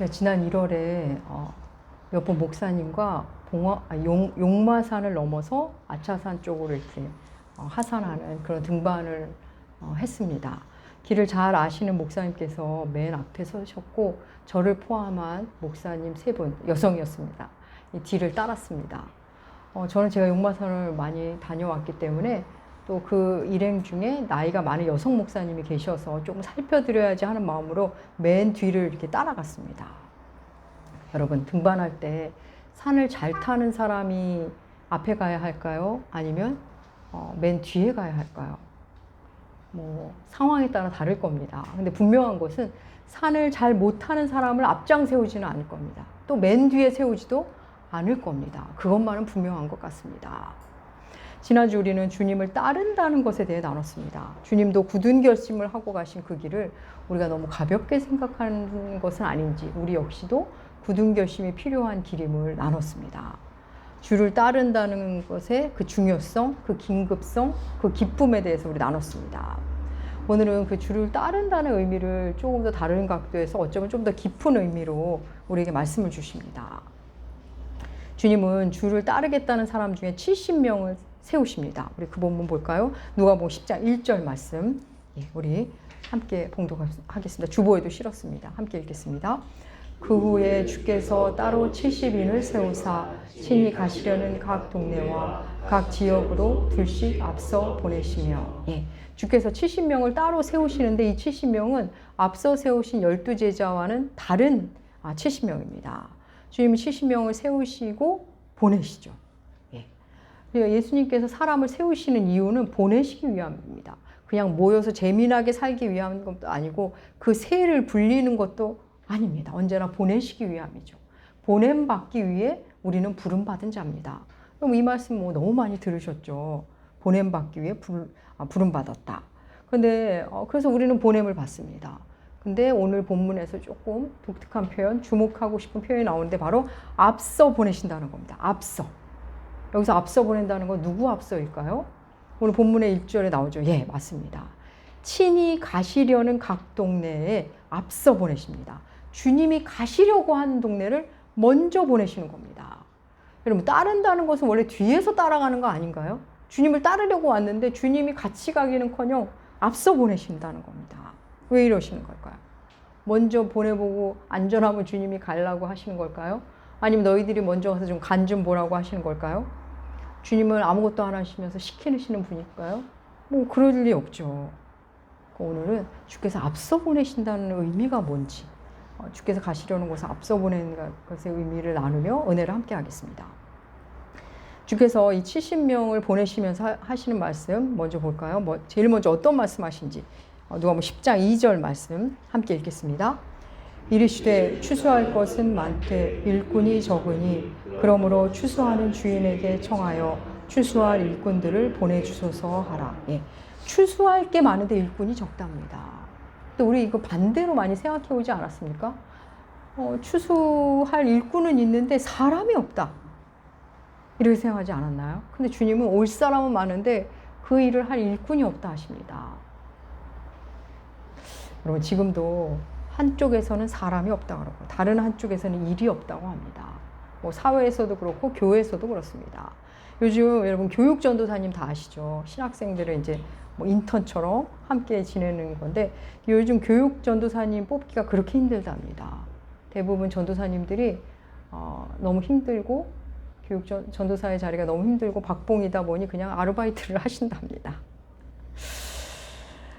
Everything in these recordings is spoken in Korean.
제가 지난 1월에 어, 몇 번 목사님과 봉화, 아, 용, 용마산을 넘어서 아차산 쪽으로 이렇게 어, 하산하는 그런 등반을 어, 했습니다. 길을 잘 아시는 목사님께서 맨 앞에 서셨고 저를 포함한 목사님 세 분 여성이었습니다. 이 뒤를 따랐습니다. 어, 저는 제가 용마산을 많이 다녀왔기 때문에 또 그 일행 중에 나이가 많은 여성 목사님이 계셔서 조금 살펴드려야지 하는 마음으로 맨 뒤를 이렇게 따라갔습니다. 여러분 등반할 때 산을 잘 타는 사람이 앞에 가야 할까요? 아니면 어, 맨 뒤에 가야 할까요? 뭐 상황에 따라 다를 겁니다. 근데 분명한 것은 산을 잘못 타는 사람을 앞장 세우지는 않을 겁니다. 또 맨 뒤에 세우지도 않을 겁니다. 그것만은 분명한 것 같습니다. 지난주 우리는 주님을 따른다는 것에 대해 나눴습니다. 주님도 굳은 결심을 하고 가신 그 길을 우리가 너무 가볍게 생각하는 것은 아닌지 우리 역시도 굳은 결심이 필요한 길임을 나눴습니다. 주를 따른다는 것의 그 중요성, 그 긴급성, 그 기쁨에 대해서 우리 나눴습니다. 오늘은 그 주를 따른다는 의미를 조금 더 다른 각도에서 어쩌면 좀 더 깊은 의미로 우리에게 말씀을 주십니다. 주님은 주를 따르겠다는 사람 중에 70명을 세우십니다. 우리 그 본문 볼까요? 누가복음 10장 1절 말씀. 예, 우리 함께 봉독하겠습니다. 주보에도 실었습니다. 함께 읽겠습니다. 그 후에 주께서 따로 70인을 세우사 친히 가시려는 각 동네와 각 지역으로 둘씩 앞서 보내시며 예, 주께서 70명을 따로 세우시는데 이 70명은 앞서 세우신 12제자와는 다른 아, 70명입니다. 주님이 70명을 세우시고 보내시죠. 예. 예수님께서 사람을 세우시는 이유는 보내시기 위함입니다. 그냥 모여서 재미나게 살기 위한 것도 아니고 그 세를 불리는 것도 아닙니다. 언제나 보내시기 위함이죠. 보냄 받기 위해 우리는 부름 받은 자입니다. 그럼 이 말씀 뭐 너무 많이 들으셨죠. 보냄 받기 위해 불, 아, 부름 받았다. 근데 어, 그래서 우리는 보냄을 받습니다. 근데 오늘 본문에서 조금 독특한 표현, 주목하고 싶은 표현이 나오는데 바로 앞서 보내신다는 겁니다. 앞서. 여기서 앞서 보낸다는 건 누구 앞서일까요? 오늘 본문의 1절에 나오죠. 예, 맞습니다. 친히 가시려는 각 동네에 앞서 보내십니다. 주님이 가시려고 하는 동네를 먼저 보내시는 겁니다. 여러분, 따른다는 것은 원래 뒤에서 따라가는 거 아닌가요? 주님을 따르려고 왔는데 주님이 같이 가기는 커녕 앞서 보내신다는 겁니다. 왜 이러시는 걸까요? 먼저 보내보고 안전하면 주님이 가려고 하시는 걸까요? 아니면 너희들이 먼저 가서 좀 간좀 보라고 하시는 걸까요? 주님을 아무것도 안 하시면서 시키시는 분일까요? 뭐 그럴 리 없죠. 오늘은 주께서 앞서 보내신다는 의미가 뭔지, 어, 주께서 가시려는 곳을 앞서 보내는 것의 의미를 나누며 은혜를 함께 하겠습니다. 주께서 이 70명을 보내시면서 하시는 말씀 먼저 볼까요? 뭐 제일 먼저 어떤 말씀 하신지 어, 누가 뭐 10장 2절 말씀 함께 읽겠습니다. 이르시되 추수할 것은 많되 일꾼이 적으니 그러므로 추수하는 주인에게 청하여 추수할 일꾼들을 보내주소서 하라. 예. 추수할 게 많은데 일꾼이 적답니다. 또 우리 이거 반대로 많이 생각해 오지 않았습니까? 어, 추수할 일꾼은 있는데 사람이 없다. 이렇게 생각하지 않았나요? 근데 주님은 올 사람은 많은데 그 일을 할 일꾼이 없다 하십니다. 여러분 지금도 한쪽에서는 사람이 없다 그러고 다른 한쪽에서는 일이 없다고 합니다. 뭐 사회에서도 그렇고 교회에서도 그렇습니다. 요즘 여러분 교육 전도사님 다 아시죠? 신학생들을 이제 뭐 인턴처럼 함께 지내는 건데 요즘 교육 전도사님 뽑기가 그렇게 힘들답니다. 대부분 전도사님들이 어, 너무 힘들고 교육 전, 전도사의 자리가 너무 힘들고 박봉이다 보니 그냥 아르바이트를 하신답니다.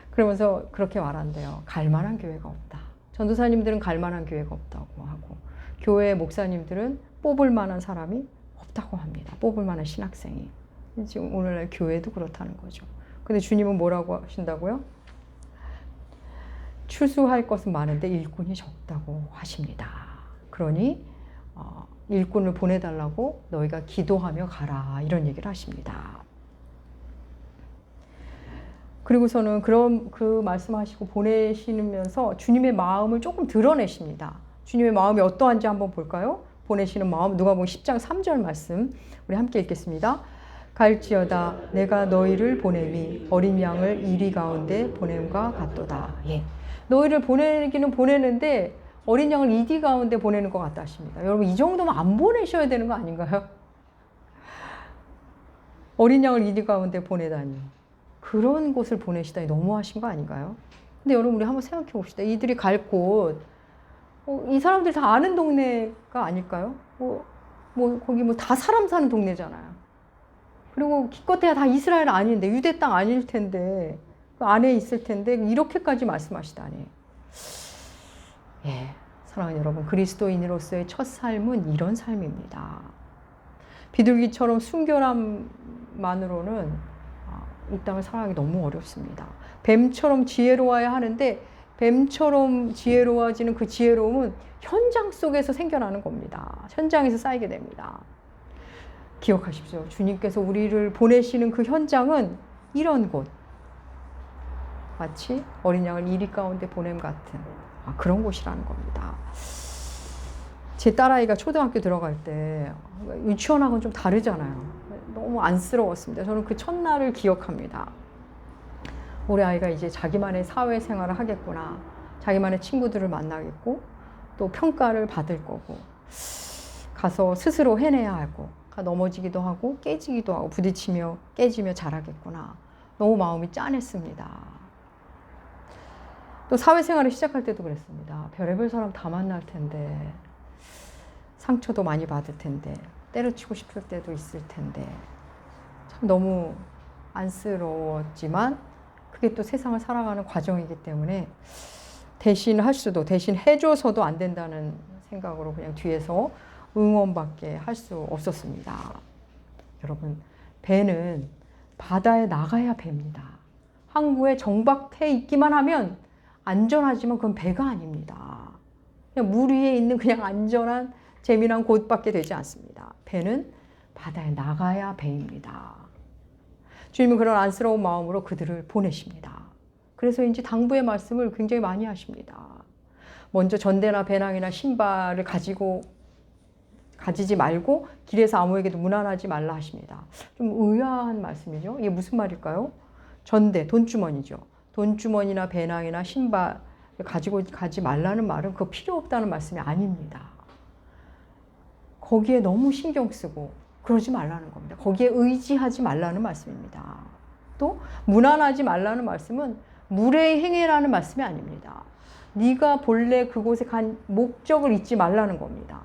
그러면서 그렇게 말한대요. 갈 만한 교회가 없다. 전도사님들은 갈 만한 교회가 없다고 하고 교회 목사님들은 뽑을 만한 사람이 없다고 합니다. 뽑을 만한 신학생이. 지금 오늘날 교회도 그렇다는 거죠. 근데 주님은 뭐라고 하신다고요? 추수할 것은 많은데 일꾼이 적다고 하십니다. 그러니 어, 일꾼을 보내달라고 너희가 기도하며 가라 이런 얘기를 하십니다. 그리고서는 그런 그 말씀하시고 보내시면서 주님의 마음을 조금 드러내십니다. 주님의 마음이 어떠한지 한번 볼까요? 보내시는 마음 누가 보면 10장 3절 말씀 우리 함께 읽겠습니다. 갈지어다 내가 너희를 보내미 어린 양을 이리 가운데 보냄과 같도다. 예. 너희를 보내기는 보내는데 어린 양을 이디 가운데 보내는 것 같다 하십니다. 여러분 이 정도면 안 보내셔야 되는 거 아닌가요? 어린 양을 이디 가운데 보내다니 그런 곳을 보내시다니 너무하신 거 아닌가요? 근데 여러분 우리 한번 생각해 봅시다. 이들이 갈 곳, 어, 이 사람들 다 아는 동네가 아닐까요? 뭐, 뭐 거기 뭐 다 사람 사는 동네잖아요. 그리고 기껏해야 다 이스라엘 아닌데 유대 땅 아닐 텐데 그 안에 있을 텐데 이렇게까지 말씀하시다니. 예, 사랑하는 여러분, 그리스도인으로서의 첫 삶은 이런 삶입니다. 비둘기처럼 순결함만으로는 아, 이 땅을 살아가기 너무 어렵습니다. 뱀처럼 지혜로워야 하는데 뱀처럼 지혜로워지는 그 지혜로움은 현장 속에서 생겨나는 겁니다. 현장에서 쌓이게 됩니다. 기억하십시오. 주님께서 우리를 보내시는 그 현장은 이런 곳. 마치 어린 양을 이리 가운데 보냄 같은 아, 그런 곳이라는 겁니다. 제 딸아이가 초등학교 들어갈 때 유치원하고는 좀 다르잖아요. 너무 안쓰러웠습니다. 저는 그 첫날을 기억합니다. 우리 아이가 이제 자기만의 사회생활을 하겠구나. 자기만의 친구들을 만나겠고 또 평가를 받을 거고 가서 스스로 해내야 하고 넘어지기도 하고 깨지기도 하고 부딪히며 깨지며 자라겠구나. 너무 마음이 짠했습니다. 또 사회생활을 시작할 때도 그랬습니다. 별의별 사람 다 만날 텐데 상처도 많이 받을 텐데 때려치고 싶을 때도 있을 텐데 참 너무 안쓰러웠지만 그게 또 세상을 살아가는 과정이기 때문에 대신 할 수도 대신 해줘서도 안 된다는 생각으로 그냥 뒤에서 응원밖에 할 수 없었습니다. 여러분 배는 바다에 나가야 배입니다. 항구에 정박해 있기만 하면 안전하지만 그건 배가 아닙니다. 그냥 물 위에 있는 그냥 안전한 재미난 곳밖에 되지 않습니다. 배는 바다에 나가야 배입니다. 주님은 그런 안쓰러운 마음으로 그들을 보내십니다. 그래서인지 당부의 말씀을 굉장히 많이 하십니다. 먼저 전대나 배낭이나 신발을 가지고 가지지 말고 길에서 아무에게도 무난하지 말라 하십니다. 좀 의아한 말씀이죠. 이게 무슨 말일까요? 전대, 돈주머니죠. 돈주머니나 배낭이나 신발을 가지고 가지 말라는 말은 그 필요 없다는 말씀이 아닙니다. 거기에 너무 신경 쓰고 그러지 말라는 겁니다. 거기에 의지하지 말라는 말씀입니다. 또 무난하지 말라는 말씀은 물의 행해라는 말씀이 아닙니다. 네가 본래 그곳에 간 목적을 잊지 말라는 겁니다.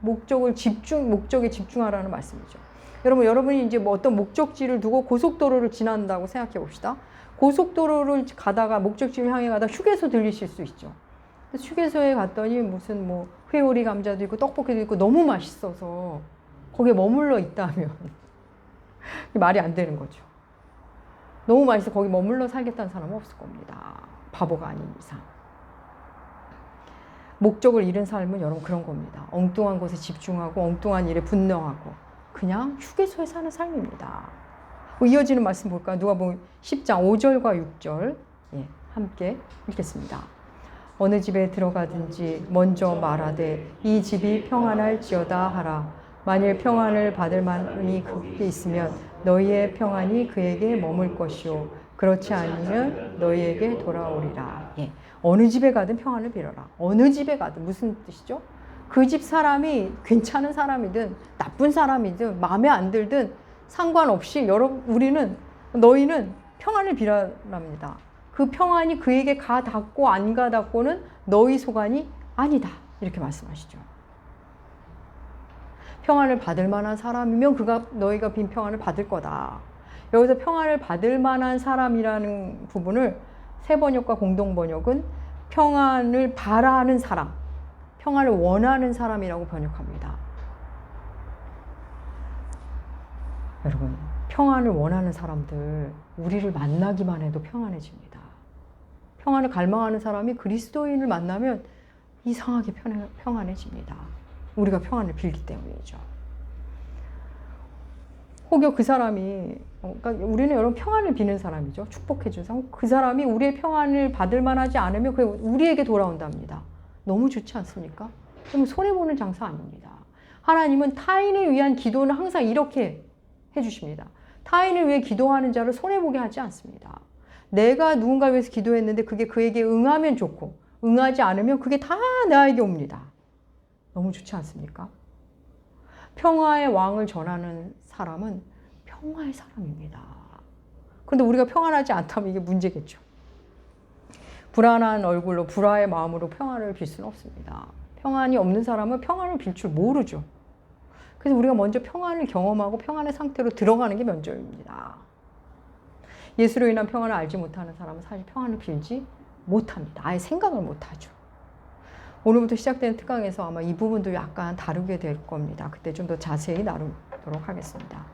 목적을 집중 목적에 집중하라는 말씀이죠. 여러분 여러분이 이제 뭐 어떤 목적지를 두고 고속도로를 지난다고 생각해 봅시다. 고속도로를 가다가 목적지를 향해 가다 휴게소 들리실 수 있죠. 휴게소에 갔더니 무슨 뭐 회오리 감자도 있고 떡볶이도 있고 너무 맛있어서 거기에 머물러 있다면 말이 안 되는 거죠. 너무 맛있어 거기 머물러 살겠다는 사람은 없을 겁니다. 바보가 아닌 이상. 목적을 잃은 삶은 여러분 그런 겁니다. 엉뚱한 곳에 집중하고 엉뚱한 일에 분명하고 그냥 휴게소에 사는 삶입니다. 뭐 이어지는 말씀 볼까요? 누가 보면 10장 5절과 6절 예, 함께 읽겠습니다. 어느 집에 들어가든지 먼저 말하되 이 집이 평안할지어다 하라. 만일 평안을 받을 만이 그게 있으면 너희의 평안이 그에게 머물 것이요 그렇지 않으면 너희에게 돌아오리라. 예. 어느 집에 가든 평안을 빌어라. 어느 집에 가든 무슨 뜻이죠? 그 집 사람이 괜찮은 사람이든 나쁜 사람이든 마음에 안 들든 상관없이 여러분 우리는 너희는 평안을 빌어랍니다. 그 평안이 그에게 가 닿고 안 가 닿고는 너희 소관이 아니다. 이렇게 말씀하시죠. 평안을 받을 만한 사람이면 그가 너희가 빈 평안을 받을 거다. 여기서 평안을 받을 만한 사람이라는 부분을 세 번역과 공동 번역은 평안을 바라는 사람, 평안을 원하는 사람이라고 번역합니다. 여러분, 평안을 원하는 사람들, 우리를 만나기만 해도 평안해집니다. 평안을 갈망하는 사람이 그리스도인을 만나면 이상하게 평안해집니다. 우리가 평안을 빌기 때문이죠. 혹여 그 사람이, 어, 그러니까 우리는 여러분 평안을 비는 사람이죠. 축복해 준 사람. 그 사람이 우리의 평안을 받을 만하지 않으면 그게 우리에게 돌아온답니다. 너무 좋지 않습니까? 그럼 손해 보는 장사 아닙니다. 하나님은 타인을 위한 기도는 항상 이렇게 해 주십니다. 타인을 위해 기도하는 자를 손해 보게 하지 않습니다. 내가 누군가 위해서 기도했는데 그게 그에게 응하면 좋고 응하지 않으면 그게 다 나에게 옵니다. 너무 좋지 않습니까? 평화의 왕을 전하는 사람은 평화의 사람입니다. 그런데 우리가 평안하지 않다면 이게 문제겠죠. 불안한 얼굴로 불화의 마음으로 평안을 빌 수는 없습니다. 평안이 없는 사람은 평안을 빌 줄 모르죠. 그래서 우리가 먼저 평안을 경험하고 평안의 상태로 들어가는 게 면접입니다. 예수로 인한 평안을 알지 못하는 사람은 사실 평안을 빌지 못합니다. 아예 생각을 못하죠. 오늘부터 시작되는 특강에서 아마 이 부분도 약간 다루게 될 겁니다. 그때 좀 더 자세히 나누도록 하겠습니다.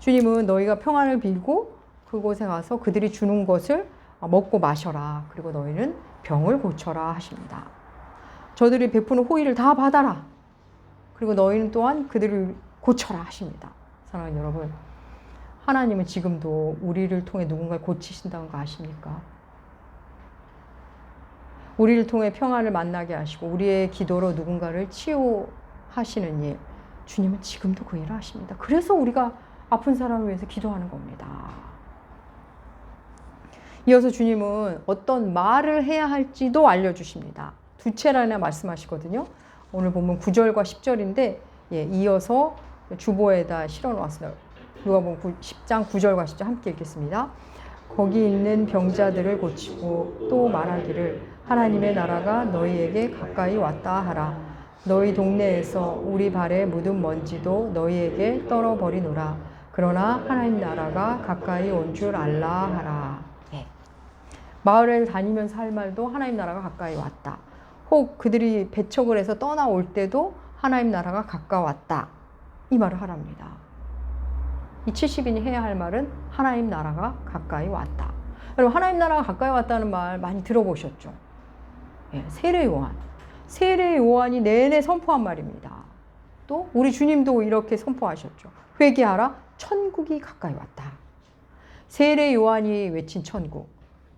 주님은 너희가 평안을 빌고 그곳에 가서 그들이 주는 것을 먹고 마셔라. 그리고 너희는 병을 고쳐라 하십니다. 저들이 베푸는 호의를 다 받아라. 그리고 너희는 또한 그들을 고쳐라 하십니다. 사랑하는 여러분, 하나님은 지금도 우리를 통해 누군가를 고치신다는 거 아십니까? 우리를 통해 평안을 만나게 하시고 우리의 기도로 누군가를 치유하시는 일, 주님은 지금도 그 일을 하십니다. 그래서 우리가 아픈 사람을 위해서 기도하는 겁니다. 이어서 주님은 어떤 말을 해야 할지도 알려주십니다. 두 차례나 말씀하시거든요. 오늘 보면 9절과 10절인데 예, 이어서 주보에다 실어 놓았어요. 누가 보면 10장 9절과 10절 함께 읽겠습니다. 거기 있는 병자들을 고치고 또 말하기를 하나님의 나라가 너희에게 가까이 왔다 하라. 너희 동네에서 우리 발에 묻은 먼지도 너희에게 떨어버리노라. 그러나 하나님 나라가 가까이 온 줄 알라 하라. 예. 마을을 다니면서 할 말도 하나님 나라가 가까이 왔다. 혹 그들이 배척을 해서 떠나올 때도 하나님 나라가 가까웠다. 이 말을 하랍니다. 이 70인이 해야 할 말은 하나님 나라가 가까이 왔다. 여러분 하나님 나라가 가까이 왔다는 말 많이 들어보셨죠? 예, 세례 요한. 세례 요한이 내내 선포한 말입니다. 또 우리 주님도 이렇게 선포하셨죠. 회개하라. 천국이 가까이 왔다. 세례 요한이 외친 천국.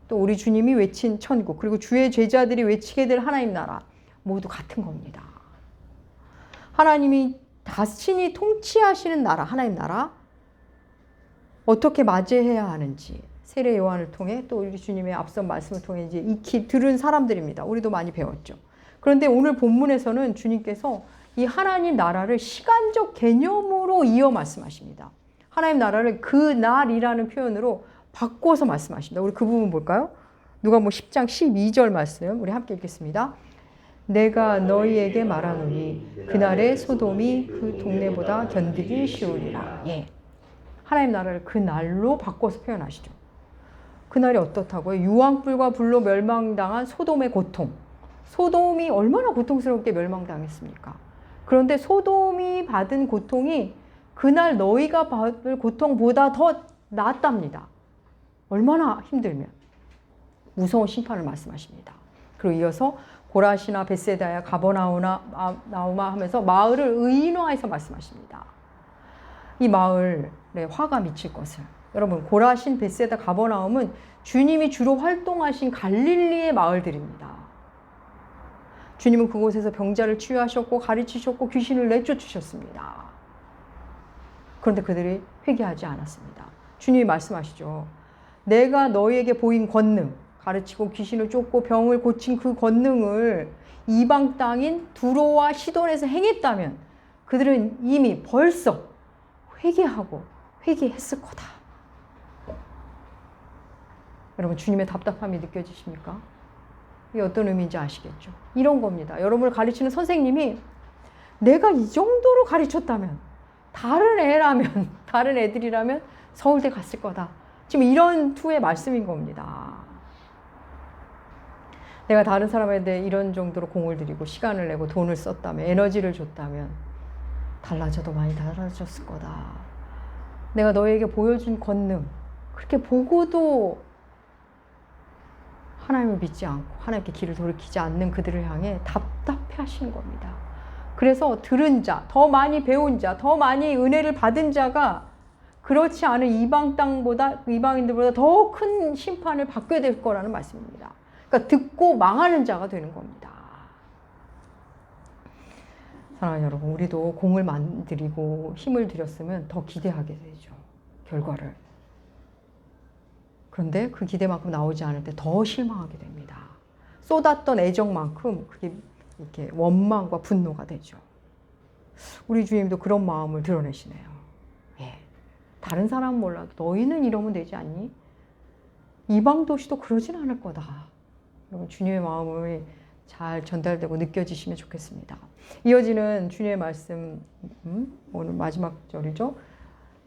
또 우리 주님이 외친 천국. 그리고 주의 제자들이 외치게 될 하나님 나라. 모두 같은 겁니다. 하나님이 다신이 통치하시는 나라, 하나님 나라. 어떻게 맞이해야 하는지 세례 요한을 통해 또 우리 주님의 앞선 말씀을 통해 이제 익히 들은 사람들입니다. 우리도 많이 배웠죠. 그런데 오늘 본문에서는 주님께서 이 하나님 나라를 시간적 개념으로 이어 말씀하십니다. 하나님 나라를 그 날이라는 표현으로 바꿔서 말씀하십니다. 우리 그 부분 볼까요? 누가 뭐 10장 12절 말씀 우리 함께 읽겠습니다. 내가 너희에게 말하노니 그날의 소돔이 그 동네보다 견디기 쉬우리라. 예. 하나님 나라를 그 날로 바꿔서 표현하시죠. 그 날이 어떻다고요? 유황불과 불로 멸망당한 소돔의 고통. 소돔이 얼마나 고통스럽게 멸망당했습니까? 그런데 소돔이 받은 고통이 그날 너희가 받을 고통보다 더 낫답니다. 얼마나 힘들면. 무서운 심판을 말씀하십니다. 그리고 이어서 고라시나 베세다야 가버나우나 나우마 하면서 마을을 의인화해서 말씀하십니다. 이 마을에 화가 미칠 것을. 여러분 고라신 베세다 가버나움은 주님이 주로 활동하신 갈릴리의 마을들입니다. 주님은 그곳에서 병자를 치유하셨고 가르치셨고 귀신을 내쫓으셨습니다. 그런데 그들이 회개하지 않았습니다. 주님이 말씀하시죠. 내가 너희에게 보인 권능, 가르치고 귀신을 쫓고 병을 고친 그 권능을 이방 땅인 두로와 시돈에서 행했다면 그들은 이미 벌써 회개하고 회개했을 거다. 여러분 주님의 답답함이 느껴지십니까? 이게 어떤 의미인지 아시겠죠? 이런 겁니다. 여러분을 가르치는 선생님이 내가 이 정도로 가르쳤다면 다른 애라면 다른 애들이라면 서울대 갔을 거다. 지금 이런 투의 말씀인 겁니다. 내가 다른 사람에 이런 정도로 공을 들이고 시간을 내고 돈을 썼다면 에너지를 줬다면 달라져도 많이 달라졌을 거다. 내가 너에게 보여준 권능 그렇게 보고도 하나님을 믿지 않고 하나님께 길을 돌이키지 않는 그들을 향해 답답해 하시는 겁니다. 그래서 들은 자, 더 많이 배운 자, 더 많이 은혜를 받은 자가 그렇지 않은 이방 땅보다 이방인들보다 더 큰 심판을 받게 될 거라는 말씀입니다. 그러니까 듣고 망하는 자가 되는 겁니다. 사랑하는 여러분, 우리도 공을 만들고 힘을 들였으면 더 기대하게 되죠. 결과를. 그런데 그 기대만큼 나오지 않을 때 더 실망하게 됩니다. 쏟았던 애정만큼 그게 이렇게 원망과 분노가 되죠. 우리 주님도 그런 마음을 드러내시네요. 예. 다른 사람은 몰라도 너희는 이러면 되지 않니? 이방 도시도 그러진 않을 거다. 여러분 주님의 마음을 잘 전달되고 느껴지시면 좋겠습니다. 이어지는 주님의 말씀 음, 오늘 마지막 절이죠.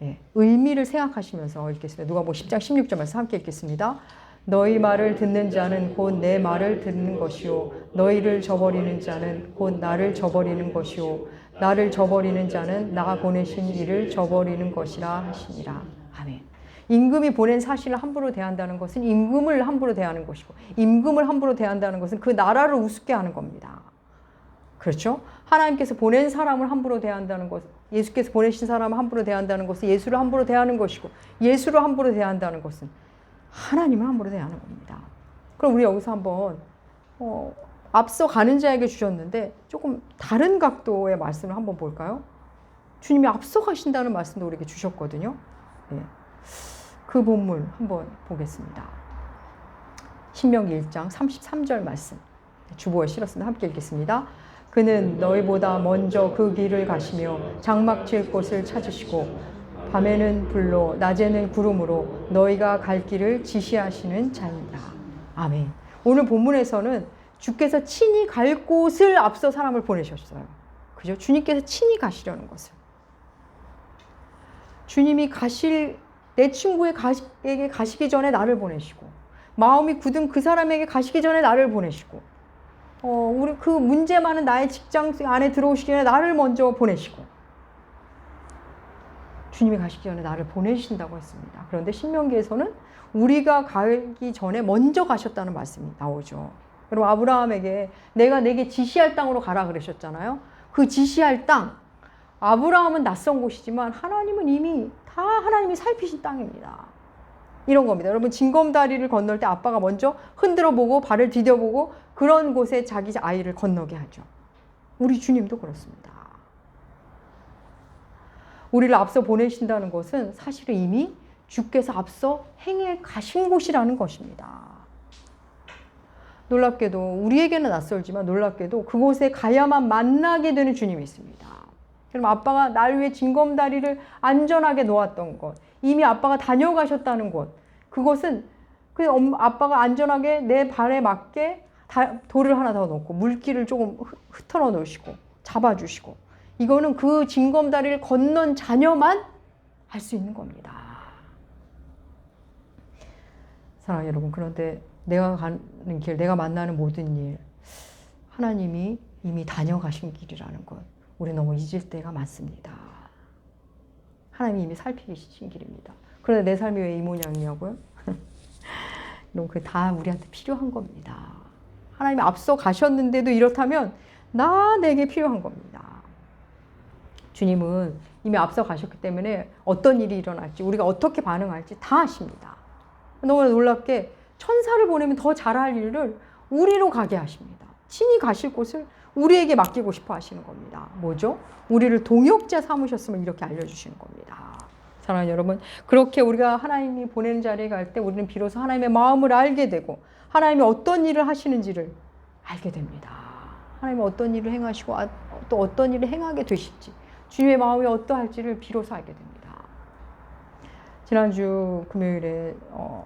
예, 의미를 생각하시면서 읽겠습니다. 누가 뭐 10장 16절 말씀 함께 읽겠습니다. 너희 말을 듣는 자는 곧 내 말을 듣는 것이요 너희를 저버리는 자는 곧 나를 저버리는 것이요 나를 저버리는 자는 나 보내신 이를 저버리는 것이라 하시니라. 임금이 보낸 사실을 함부로 대한다는 것은 임금을 함부로 대하는 것이고 임금을 함부로 대한다는 것은 그 나라를 우습게 하는 겁니다. 그렇죠? 하나님께서 보낸 사람을 함부로 대한다는 것, 예수께서 보내신 사람을 함부로 대한다는 것은 예수를 함부로 대하는 것이고 예수를 함부로 대한다는 것은 하나님을 함부로 대하는 겁니다. 그럼 우리 여기서 한번 어, 앞서 가는 자에게 주셨는데 조금 다른 각도의 말씀을 한번 볼까요? 주님이 앞서 가신다는 말씀도 우리에게 주셨거든요. 예. 그 본문 한번 보겠습니다. 신명기 1장 33절 말씀. 주보에 실었습니다. 함께 읽겠습니다. 그는 너희보다 먼저 그 길을 가시며 장막 칠 곳을 찾으시고 밤에는 불로 낮에는 구름으로 너희가 갈 길을 지시하시는 자입니다. 아멘. 오늘 본문에서는 주께서 친히 갈 곳을 앞서 사람을 보내셨어요. 그죠? 주님께서 친히 가시려는 것을. 주님이 가실 내 친구에게 가시기 전에 나를 보내시고 마음이 굳은 그 사람에게 가시기 전에 나를 보내시고 어, 우리 그 문제 많은 나의 직장 안에 들어오시기 전에 나를 먼저 보내시고 주님이 가시기 전에 나를 보내신다고 했습니다. 그런데 신명기에서는 우리가 가기 전에 먼저 가셨다는 말씀이 나오죠. 여러분 아브라함에게 내가 내게 지시할 땅으로 가라 그러셨잖아요. 그 지시할 땅 아브라함은 낯선 곳이지만 하나님은 이미 다 하나님이 살피신 땅입니다. 이런 겁니다. 여러분 징검다리를 건널 때 아빠가 먼저 흔들어 보고 발을 디뎌 보고 그런 곳에 자기 아이를 건너게 하죠. 우리 주님도 그렇습니다. 우리를 앞서 보내신다는 것은 사실은 이미 주께서 앞서 행해 가신 곳이라는 것입니다. 놀랍게도 우리에게는 낯설지만 놀랍게도 그곳에 가야만 만나게 되는 주님이 있습니다. 그럼 아빠가 날 위해 징검다리를 안전하게 놓았던 것, 이미 아빠가 다녀가셨다는 곳, 그것은 그 아빠가 안전하게 내 발에 맞게 돌을 하나 더 넣고 물기를 조금 흩어러 놓으시고 잡아주시고 이거는 그 징검다리를 건넌 자녀만 할 수 있는 겁니다. 사랑 여러분, 그런데 내가 가는 길, 내가 만나는 모든 일, 하나님이 이미 다녀가신 길이라는 것, 우리 너무 잊을 때가 많습니다. 하나님이 이미 살피신 길입니다. 그런데 내 삶이 왜 이 모양이냐고요? 여러분, 그다 우리한테 필요한 겁니다. 하나님이 앞서 가셨는데도 이렇다면 나 내게 필요한 겁니다. 주님은 이미 앞서 가셨기 때문에 어떤 일이 일어날지 우리가 어떻게 반응할지 다 아십니다. 너무나 놀랍게 천사를 보내면 더 잘할 일을 우리로 가게 하십니다. 친히 가실 곳을 우리에게 맡기고 싶어 하시는 겁니다. 뭐죠? 우리를 동역자 삼으셨으면 이렇게 알려주시는 겁니다. 사랑하는 여러분, 그렇게 우리가 하나님이 보내는 자리에 갈 때 우리는 비로소 하나님의 마음을 알게 되고 하나님이 어떤 일을 하시는지를 알게 됩니다. 하나님이 어떤 일을 행하시고 아, 또 어떤 일을 행하게 되실지 주님의 마음이 어떠할지를 비로소 알게 됩니다. 지난주 금요일에 어,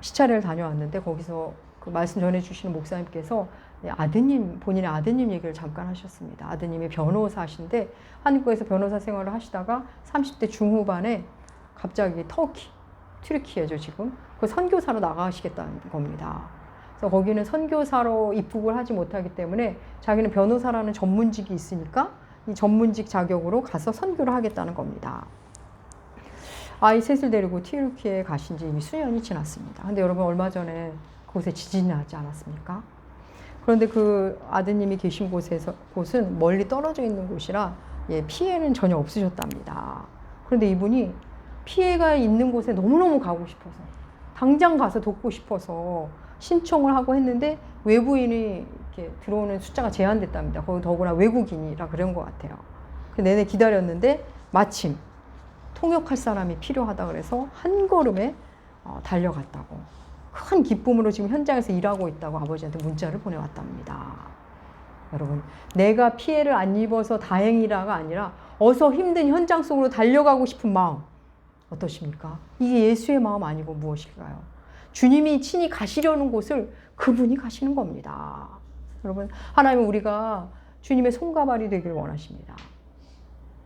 시차를 다녀왔는데 거기서 그 말씀 전해주시는 목사님께서 아드님 본인의 아드님 얘기를 잠깐 하셨습니다. 아드님이 변호사신데 한국에서 변호사 생활을 하시다가 30대 중후반에 갑자기 터키, 튀르키예죠 지금 그 선교사로 나가시겠다는 겁니다. 그래서 거기는 선교사로 입국을 하지 못하기 때문에 자기는 변호사라는 전문직이 있으니까 이 전문직 자격으로 가서 선교를 하겠다는 겁니다. 아이 셋을 데리고 튀르키에 가신 지 이미 수년이 지났습니다. 근데 여러분 얼마 전에 그곳에 지진이 나지 않았습니까? 그런데 그 아드님이 계신 곳에서 곳은 멀리 떨어져 있는 곳이라 예, 피해는 전혀 없으셨답니다. 그런데 이분이 피해가 있는 곳에 너무너무 가고 싶어서 당장 가서 돕고 싶어서 신청을 하고 했는데 외부인이 이렇게 들어오는 숫자가 제한됐답니다. 거기 더구나 외국인이라 그런 것 같아요. 내내 기다렸는데 마침 통역할 사람이 필요하다 그래서 한 걸음에 어, 달려갔다고. 큰 기쁨으로 지금 현장에서 일하고 있다고 아버지한테 문자를 보내왔답니다. 여러분, 내가 피해를 안 입어서 다행이라가 아니라 어서 힘든 현장 속으로 달려가고 싶은 마음 어떠십니까? 이게 예수의 마음 아니고 무엇일까요? 주님이 친히 가시려는 곳을 그분이 가시는 겁니다. 여러분, 하나님은 우리가 주님의 손가발이 되길 원하십니다.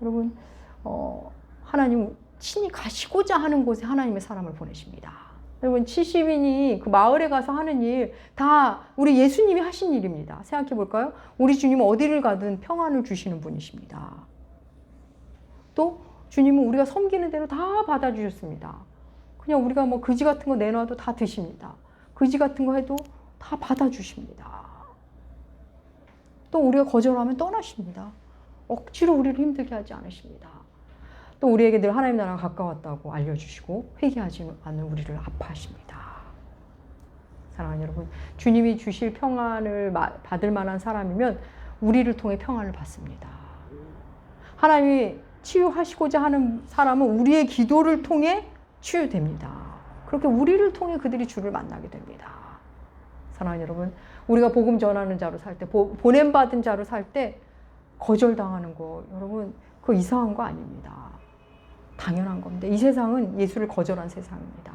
여러분, 어, 하나님 친히 가시고자 하는 곳에 하나님의 사람을 보내십니다. 여러분, 70인이 그 마을에 가서 하는 일 다 우리 예수님이 하신 일입니다. 생각해 볼까요? 우리 주님은 어디를 가든 평안을 주시는 분이십니다. 또 주님은 우리가 섬기는 대로 다 받아주셨습니다. 그냥 우리가 뭐 그지 같은 거 내놔도 다 드십니다. 그지 같은 거 해도 다 받아주십니다. 또 우리가 거절하면 떠나십니다. 억지로 우리를 힘들게 하지 않으십니다. 또 우리에게 늘 하나님 나라가 가까웠다고 알려주시고 회개하지 않는 우리를 아파하십니다. 사랑하는 여러분, 주님이 주실 평안을 받을 만한 사람이면 우리를 통해 평안을 받습니다. 하나님이 치유하시고자 하는 사람은 우리의 기도를 통해 치유됩니다. 그렇게 우리를 통해 그들이 주를 만나게 됩니다. 사랑하는 여러분, 우리가 복음 전하는 자로 살 때, 보냄 받은 자로 살 때 거절당하는 거, 여러분, 그거 이상한 거 아닙니다. 당연한 겁니다. 이 세상은 예수를 거절한 세상입니다.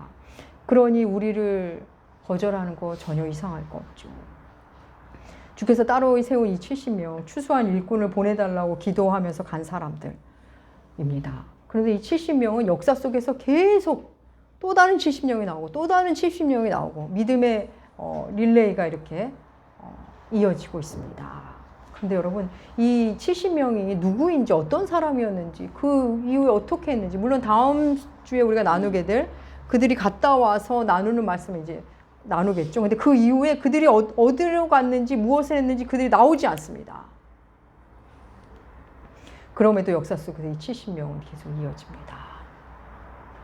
그러니 우리를 거절하는 거 전혀 이상할 거 없죠. 주께서 따로 세운 이 70명, 추수한 일꾼을 보내달라고 기도하면서 간 사람들입니다. 그런데 이 70명은 역사 속에서 계속 또 다른 70명이 나오고 또 다른 70명이 나오고 믿음의 어, 릴레이가 이렇게 어, 이어지고 있습니다. 근데 여러분, 이 70명이 누구인지 어떤 사람이었는지 그 이후에 어떻게 했는지 물론 다음 주에 우리가 나누게 될 그들이 갔다 와서 나누는 말씀을 이제 나누겠죠. 근데 그 이후에 그들이 어, 어디로 갔는지 무엇을 했는지 그들이 나오지 않습니다. 그럼에도 역사 속에서 이 70명은 계속 이어집니다.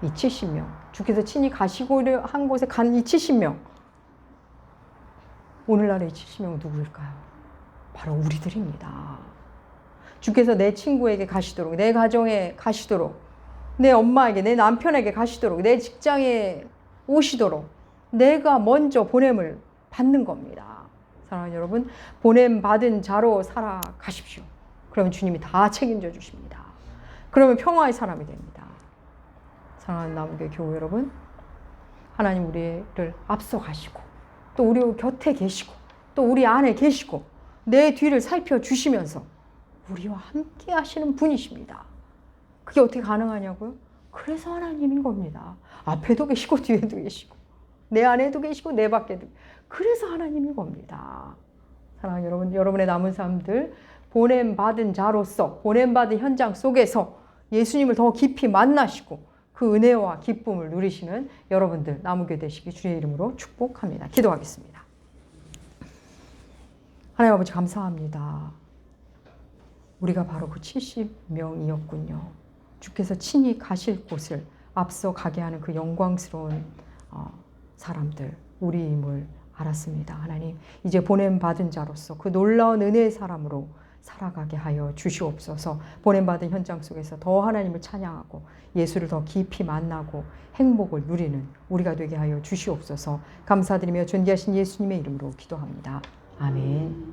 이 70명. 주께서 친히 가시고 한 곳에 간 이 70명. 오늘날의 이 70명은 누구일까요? 바로 우리들입니다. 주께서 내 친구에게 가시도록, 내 가정에 가시도록, 내 엄마에게, 내 남편에게 가시도록, 내 직장에 오시도록, 내가 먼저 보냄을 받는 겁니다. 사랑하는 여러분, 보냄 받은 자로 살아가십시오. 그러면 주님이 다 책임져 주십니다. 그러면 평화의 사람이 됩니다. 사랑하는 남교회 교회 여러분, 하나님 우리를 앞서 가시고, 또 우리 곁에 계시고, 또 우리 안에 계시고, 내 뒤를 살펴주시면서 우리와 함께 하시는 분이십니다. 그게 어떻게 가능하냐고요? 그래서 하나님인 겁니다. 앞에도 계시고, 뒤에도 계시고. 내 안에도 계시고 내 밖에도 그래서 하나님인 겁니다. 사랑하는 여러분, 여러분의 남은 삶들 보냄 받은 자로서 보냄 받은 현장 속에서 예수님을 더 깊이 만나시고 그 은혜와 기쁨을 누리시는 여러분들 나무교 되시기 주의 이름으로 축복합니다. 기도하겠습니다. 하나님 아버지 감사합니다. 우리가 바로 그 70명이었군요. 주께서 친히 가실 곳을 앞서 가게 하는 그 영광스러운 어, 사람들 우리임을 알았습니다. 하나님 이제 보냄 받은 자로서 그 놀라운 은혜의 사람으로 살아가게 하여 주시옵소서. 보냄 받은 현장 속에서 더 하나님을 찬양하고 예수를 더 깊이 만나고 행복을 누리는 우리가 되게 하여 주시옵소서. 감사드리며 존귀하신 예수님의 이름으로 기도합니다. 아멘.